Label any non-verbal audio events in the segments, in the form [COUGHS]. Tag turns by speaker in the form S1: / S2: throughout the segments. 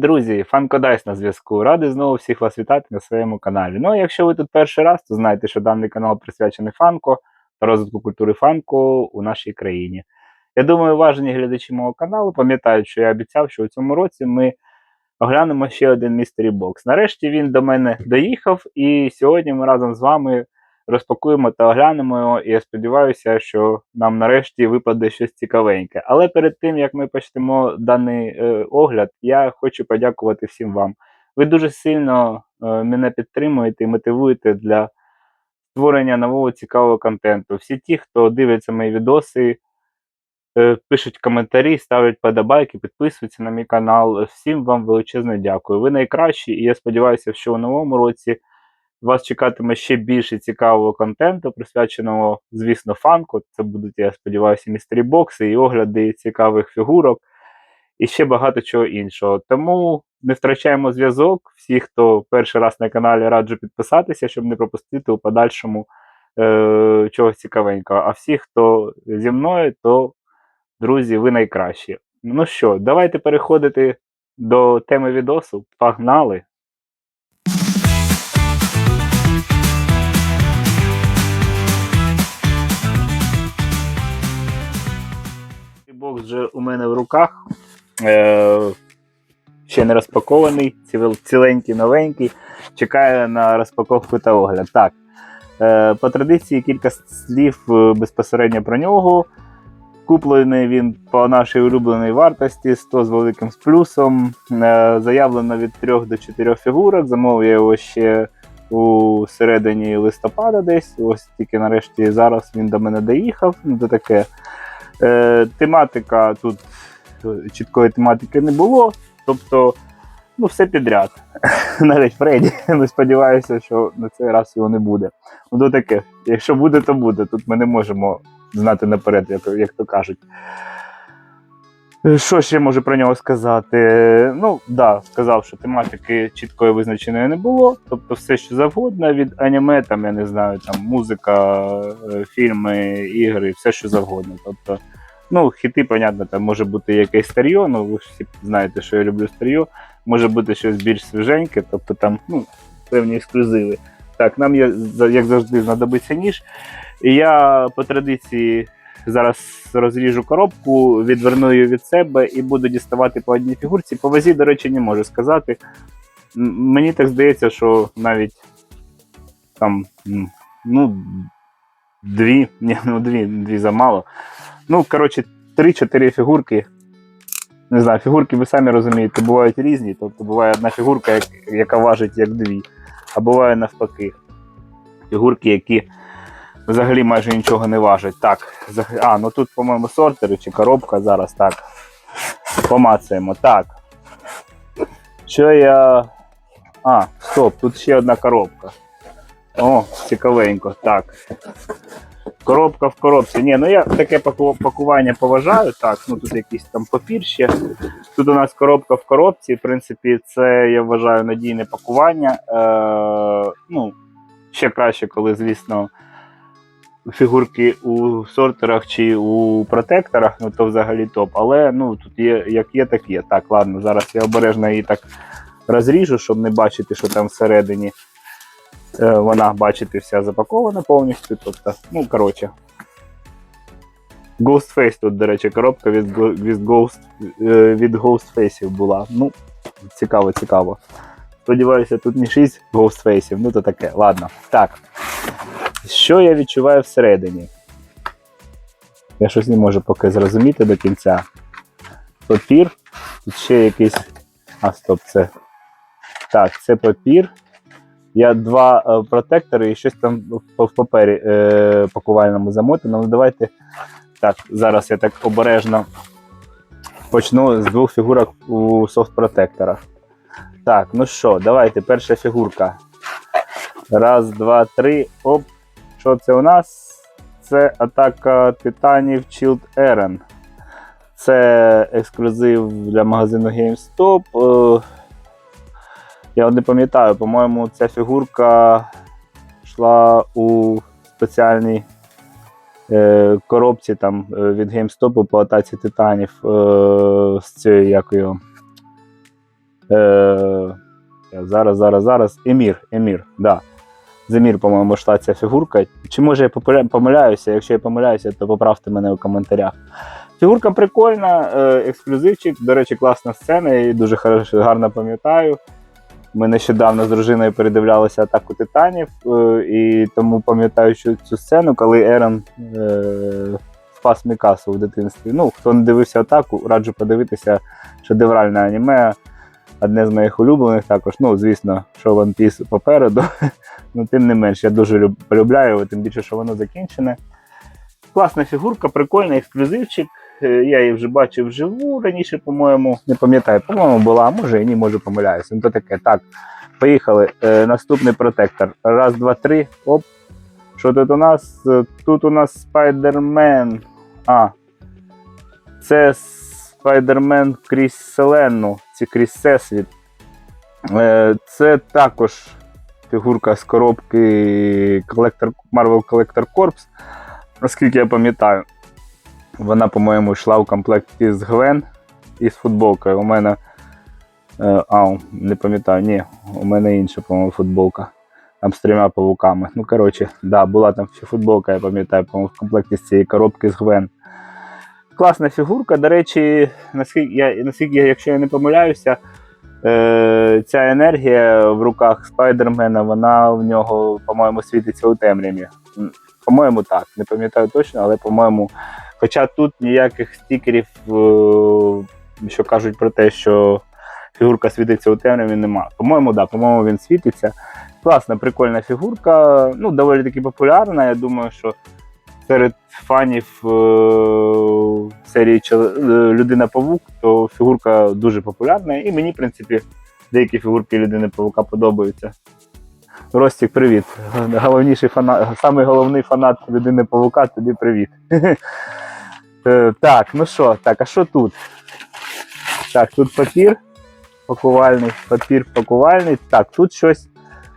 S1: друзі! Фанкодайс на зв'язку. Радий знову всіх вас вітати на своєму каналі. Ну, а якщо ви тут перший раз, то знайте, що даний канал присвячений фанко та розвитку культури фанко у нашій країні. Я думаю, уважені глядачі мого каналу пам'ятають, що я обіцяв, що у цьому році ми оглянемо ще один містері бокс. Нарешті він до мене доїхав, і сьогодні ми разом з вами розпакуємо та оглянемо його. І я сподіваюся, що нам нарешті випаде щось цікавеньке. Але перед тим як ми почнемо даний е, огляд, я хочу подякувати всім вам. Ви дуже сильно е, мене підтримуєте і мотивуєте для створення нового цікавого контенту. Всі ті, хто дивиться мої відоси, е, пишуть коментарі, ставлять подобайки, підписуються на мій канал. Всім вам величезне дякую. Ви найкращі, і я сподіваюся, що у новому році вас чекатиме ще більше цікавого контенту, присвяченого, звісно, фанку. Це будуть, я сподіваюся, містері бокси і огляди цікавих фігурок, і ще багато чого іншого. Тому не втрачаємо зв'язок. Всі, хто перший раз на каналі, раджу підписатися, щоб не пропустити у подальшому е- чогось цікавенького. А всі, хто зі мною, то, друзі, ви найкращі. Ну що, давайте переходити до теми відосу. Погнали! Вже у мене в руках. Е, ще не розпакований, ціленький, новенький. Чекаю на розпаковку та огляд. Так. Е, по традиції кілька слів е, безпосередньо про нього. Куплений він по нашій улюбленій вартості 100 з великим з плюсом. Е, заявлено від 3 до 4 фігурок. Замовив я його ще у середині листопада десь. Ось тільки нарешті зараз він до мене доїхав. Ну, то таке. Е, тематика тут е, чіткої тематики не було. Тобто, ну, все підряд. [LAUGHS] Навіть Фредді. Ми сподіваюся, що на цей раз його не буде. Ну, то таке. Якщо буде, то буде. Тут ми не можемо знати наперед, як, як то кажуть. Е, Що ще можу про нього сказати? Ну, да, сказав, що тематики чіткої визначеної не було. Тобто все, що завгодно від аніме, там, я не знаю, там музика, е, фільми, ігри, все, що завгодно. Тобто, ну, хіти, понятно, там може бути якесь старьо, ну ви всі знаєте, що я люблю старьо. Може бути щось більш свіженьке, тобто там ну, певні ексклюзиви. Так, нам як завжди, знадобиться ніж. І я по традиції зараз розріжу коробку, відверну її від себе і буду діставати по одній фігурці. По вазі, до речі, не можу сказати. Мені так здається, що навіть там, ну, дві, [LAUGHS] ні, ну дві, дві замало. Ну, коротше, 3-4 фігурки. Не знаю, фігурки, ви самі розумієте, бувають різні. Тобто буває одна фігурка, яка важить як дві, а буває навпаки. Фігурки, які взагалі майже нічого не важать. Так, а, ну тут, по-моєму, сортери чи коробка зараз так. Помацаємо. Так. Що я. А, стоп, тут ще одна коробка. О, цікавенько. Так. Коробка в коробці. Ні, ну я таке пакування поважаю. Так, ну тут якийсь там папір ще. Тут у нас коробка в коробці. В принципі, це я вважаю надійне пакування. Е, ну, ще краще, коли, звісно, фігурки у сортерах чи у протекторах, ну то взагалі топ. Але ну тут є як є, так є. Так, ладно, зараз я обережно її так розріжу, щоб не бачити, що там всередині. Е, вона, бачите, вся запакована повністю. Тобто, ну, коротше. Ghostface тут, до речі, коробка від, від, Ghost, е, від Ghostface була. Ну, цікаво, цікаво. Сподіваюся, тут не 6 Ghostface, ну то таке. Ладно. Так. Що я відчуваю всередині? Я щось не можу поки зрозуміти до кінця. Папір. Тут ще якийсь. А, стоп, це. Так, це папір. Я два е, протектори і щось там в, папері е, пакувальному замотано. Ну давайте. Так, зараз я так обережно почну з двох фігурок у софт-протекторах. Так, ну що, давайте, перша фігурка. Раз, два, три. Оп. Що це у нас? Це атака титанів Child Eren. Це ексклюзив для магазину GameStop. Е, Я не пам'ятаю, по-моєму, ця фігурка йшла у спеціальній е, коробці там, е, від GameStop по атаці титанів з цією як зараз, зараз, зараз. Емір, Емір, да. Земір, по-моєму, йшла ця фігурка. Чи може я помиляюся? Якщо я помиляюся, то поправте мене у коментарях. Фігурка прикольна, е, ексклюзивчик. До речі, класна сцена, я її дуже гарно пам'ятаю. Ми нещодавно з дружиною передивлялися атаку титанів, е, і тому пам'ятаю цю сцену, коли Ерон е, спас Мікасу в дитинстві. Ну, хто не дивився атаку, раджу подивитися шедевральне аніме. Одне з моїх улюблених також. Ну, звісно, що One Piece попереду. [LAUGHS] ну, тим не менш, я дуже полюбляю тим більше, що воно закінчене. Класна фігурка, прикольний ексклюзивчик. Е, Я її вже бачив вживу раніше, по-моєму. Не пам'ятаю, по-моєму, була, а може і ні, може помиляюся. Ну то таке. Так, поїхали. Е, наступний протектор. Раз, два, три. Оп. Що тут у нас? Е, Тут у нас Спайдермен. А. Це Спайдермен крізь Вселенну, чи крізь Всесвіт. Е, Це також фігурка з коробки Marvel Collector Corps. Наскільки я пам'ятаю, вона, по-моєму, йшла в комплекті з Гвен і з футболкою. У мене. Е, а, не пам'ятаю, ні, у мене інша, по-моєму, футболка. Там з трьома павуками. Ну, коротше, да, була там ще футболка, я пам'ятаю, по-моєму, в комплекті з цієї коробки з Гвен. Класна фігурка. До речі, наскільки я, наскільки якщо я не помиляюся, е, ця енергія в руках Спайдермена, вона в нього, по-моєму, світиться у темряві. По-моєму, так. Не пам'ятаю точно, але по-моєму. Хоча тут ніяких стікерів, е, що кажуть про те, що фігурка світиться у темряві, нема. По-моєму, да, по-моєму, він світиться. Класна, прикольна фігурка. Ну, доволі таки популярна. Я думаю, що серед фанів е, серії е, Людина Павук, то фігурка дуже популярна. І мені, в принципі, деякі фігурки Людини Павука подобаються. Ростік, привіт. Головніший фанат, самий головний фанат людини Павука, тобі привіт. [LAUGHS] Е, Так, ну що, так, а що тут? Так, тут папір пакувальний, папір пакувальний. Так, тут щось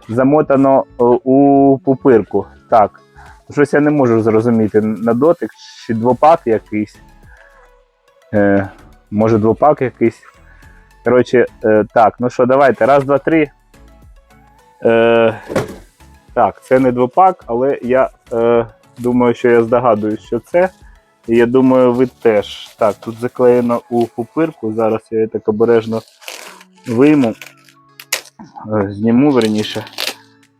S1: замотано у пупирку. Так, щось я не можу зрозуміти. На дотик чи двопак якийсь. Е, може, двопак якийсь. Коротше, е, так, ну що, давайте. Раз, два, три. Е, так, це не двопак, але я е, думаю, що я здогадуюсь, що це. І я думаю, ви теж. Так, тут заклеєно у пупирку. Зараз я її так обережно вийму. Е, Зніму верніше.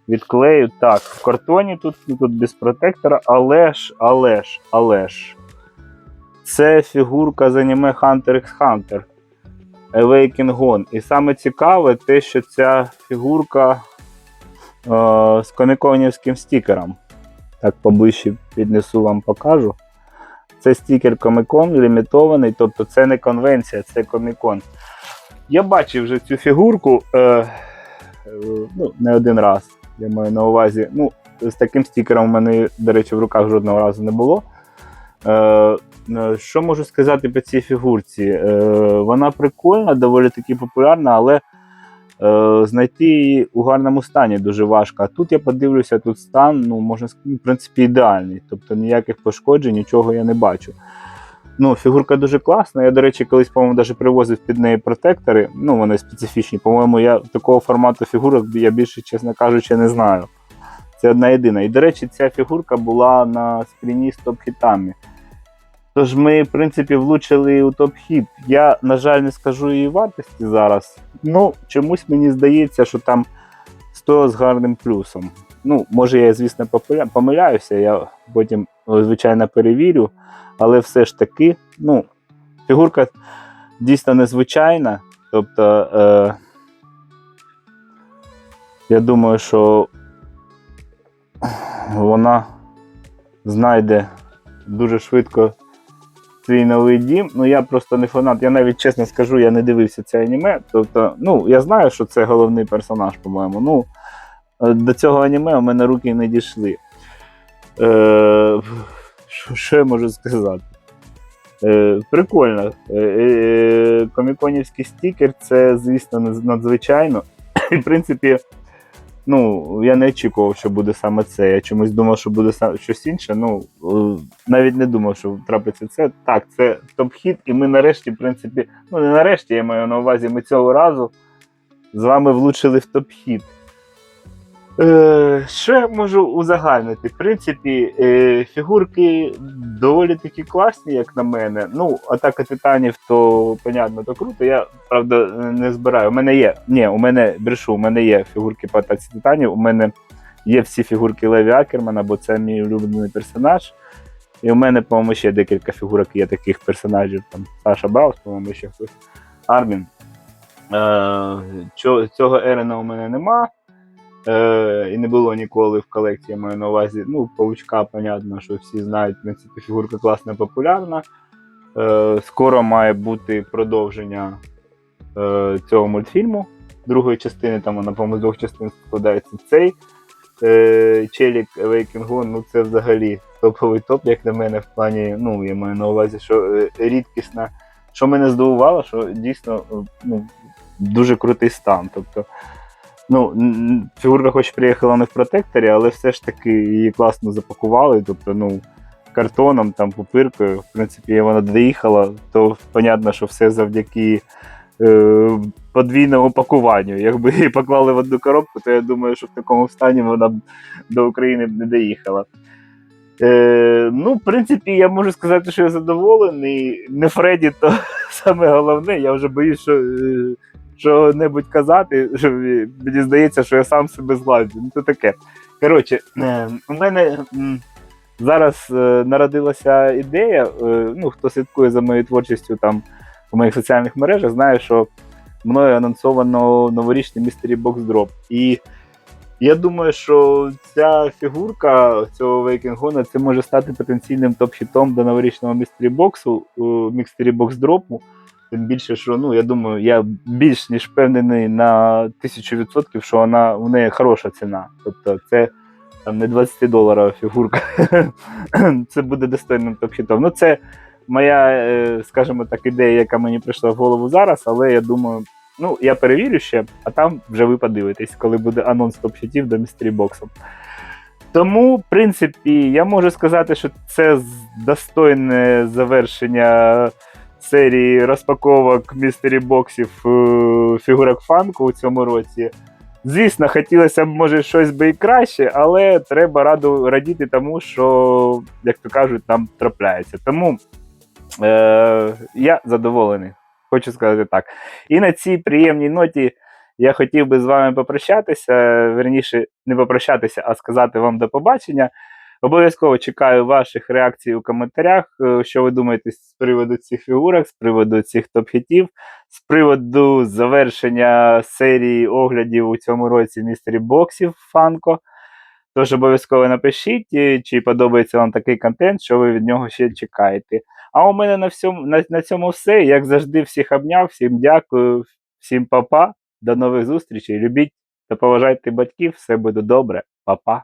S1: Відклею. Так, в картоні тут, тут без протектора, але ж, але ж, але ж. Це фігурка з аніме Hunter x Hunter. Awaken Gone. І саме цікаве те, що ця фігурка е, з коміконівським стікером. Так, поближче піднесу вам покажу. Це стікер Comic-Con лімітований, тобто це не конвенція, це Comic-Con. Я бачив вже цю фігурку е, е, ну, не один раз. Я маю на увазі. Ну, з таким стікером в мене, до речі, в руках жодного разу не було. Е, е, що можу сказати по цій фігурці? Е, вона прикольна, доволі таки популярна, але е, знайти її у гарному стані дуже важко. А тут я подивлюся, тут стан, ну, можна сказати, в принципі, ідеальний. Тобто ніяких пошкоджень, нічого я не бачу. Ну, фігурка дуже класна. Я, до речі, колись, по-моєму, навіть привозив під неї протектори. Ну, вони специфічні. По-моєму, я такого формату фігурок я більше, чесно кажучи, не знаю. Це одна єдина. І, до речі, ця фігурка була на скріні з топ-хітами. Тож ми, в принципі, влучили у топ-хіт. Я, на жаль, не скажу її вартості зараз. Ну, чомусь мені здається, що там 100 з гарним плюсом. Ну, може, я, звісно, помиляюся, я потім, звичайно, перевірю. Але все ж таки, ну, фігурка дійсно незвичайна. Тобто, е, я думаю, що вона знайде дуже швидко свій новий дім. Ну, я просто не фанат. Я навіть чесно скажу, я не дивився це аніме. Тобто, ну, я знаю, що це головний персонаж, по-моєму. Ну, е, до цього аніме у мене руки не дійшли. Е, що, я можу сказати? Е, прикольно. Е, е, коміконівський стікер це, звісно, надзвичайно. [COUGHS] І, в принципі, ну, я не очікував, що буде саме це. Я чомусь думав, що буде щось інше. Ну, навіть не думав, що трапиться це. Так, це топ-хіт, і ми нарешті, в принципі, ну не нарешті, я маю на увазі, ми цього разу з вами влучили в топ-хіт. Е, що я можу узагальнити? В принципі, е, фігурки доволі такі класні, як на мене. Ну, атака титанів, то понятно, то круто. Я правда не збираю. У мене є. Ні, у мене брешу, у мене є фігурки по атаці титанів. У мене є всі фігурки Леві Акермана, бо це мій улюблений персонаж. І у мене, по-моєму, ще декілька фігурок є таких персонажів. Там Саша Баус, по-моєму, ще хтось. Армін. Е, цього Ерена у мене нема. Е, і не було ніколи в колекції, маю на увазі. Ну, паучка, понятно, що всі знають, в принципі, фігурка класна, популярна. Е, скоро має бути продовження е, цього мультфільму. Другої частини, там вона, по-моєму, з двох частин складається цей. Е, Челік Awakening ну це взагалі топовий топ, як на мене, в плані, ну, я маю на увазі, що е, рідкісна. Що мене здивувало, що дійсно е, ну, дуже крутий стан. Тобто, ну, фігурка хоч приїхала не в протекторі, але все ж таки її класно запакували. Тобто, ну, картоном, там, пупиркою, в принципі, вона доїхала, то понятно, що все завдяки е, подвійному пакуванню. Якби її поклали в одну коробку, то я думаю, що в такому стані вона б до України б не доїхала. Е, ну, в принципі, я можу сказати, що я задоволений. Не Фредді, то [LAUGHS] саме головне. Я вже боюсь, що, е, що-небудь казати. Що мені здається, що я сам себе зладжу. Ну, то таке. Коротше, е, у мене зараз е, народилася ідея. Е, ну, хто слідкує за моєю творчістю там у моїх соціальних мережах, знає, що мною анонсовано новорічний Box Drop. І я думаю, що ця фігурка цього Вейкінгона це може стати потенційним топ-хітом до новорічного Mystery Box, Mystery Box Drop. Тим більше, що ну, я думаю, я більш ніж впевнений на тисячу відсотків, що вона у неї хороша ціна. Тобто це там не 20 доларова фігурка. [LAUGHS] це буде достойним топ-хітом. Ну, це моя, е, скажімо так, ідея, яка мені прийшла в голову зараз, але я думаю, ну, я перевірю ще, а там вже ви подивитесь, коли буде анонс топ-хітів до містері боксу. Тому, в принципі, я можу сказати, що це достойне завершення серії розпаковок містері боксів е, фігурок фанку у цьому році. Звісно, хотілося б, може, щось би і краще, але треба раду радіти тому, що, як то кажуть, нам трапляється. Тому е, я задоволений, хочу сказати так. І на цій приємній ноті я хотів би з вами попрощатися. Верніше, не попрощатися, а сказати вам до побачення. Обов'язково чекаю ваших реакцій у коментарях, е, що ви думаєте з приводу цих фігурок, з приводу цих топ-хітів, з приводу завершення серії оглядів у цьому році містері боксів Фанко. Тож обов'язково напишіть, е, чи подобається вам такий контент, що ви від нього ще чекаєте. А у мене на, всьому, на, на цьому все. Як завжди, всіх обняв, всім дякую, всім па-па, до нових зустрічей. Любіть та поважайте батьків, все буде добре, Па-па.